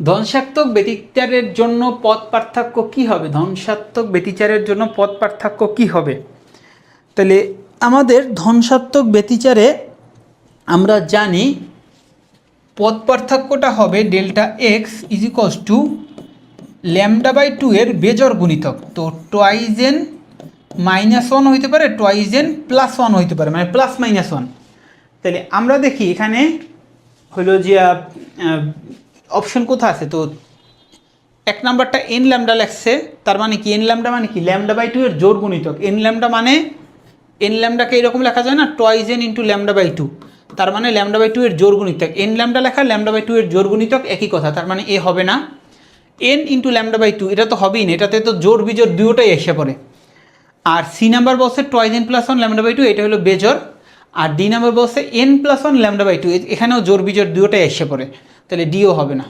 ধ্বংসাত্মক ব্যতিচারের জন্য পথ পার্থক্য কি হবে? ধ্বংসাত্মক ব্যতিচারের জন্য পথ পার্থক্য কি হবে? তাহলে আমাদের ধ্বংসাত্মক ব্যতিচারে আমরা জানি পথ পার্থক্যটা হবে delta x is equals to lambda by two এর বেজর গুণিতক। তো টোয়াইজেন মাইনাস ওয়ান হইতে পারে টোয়াইজেন প্লাস ওয়ান হইতে পারে মানে প্লাস মাইনাস ওয়ান তাহলে আমরা দেখি এখানে হলো যে অপশন কোথা আছে? তো এক নাম্বারটা এন ল্যামডা লেখছে, তার মানে কি? এন ল্যামডা মানে কি? ল্যামডা বাই টু এর জোর গুণিতক। এন ল্যামডা মানে এন ল্যামডাকে এরকম লেখা যায় না twice n into lambda by two. তার মানে ল্যামডা বাই টু এর জোর গুণিতক। এন ল্যামডা লেখা, ল্যামডা বাই টু এর জোর গুণিতক একই কথা, তার মানে এ হবে না। N into lambda by two, এটা তো হবেই না, এটাতে তো জোর বিজোর দুটোটাই এসে পড়ে। আর সি নাম্বার বলছে twice n plus one lambda by two, এটা হলো বেজর আর ডি নাম্বার বলছে n plus one lambda by two এখানেও জোর বিজোর দুটোটাই এসে পড়ে। তাহলে ডিও হবে না।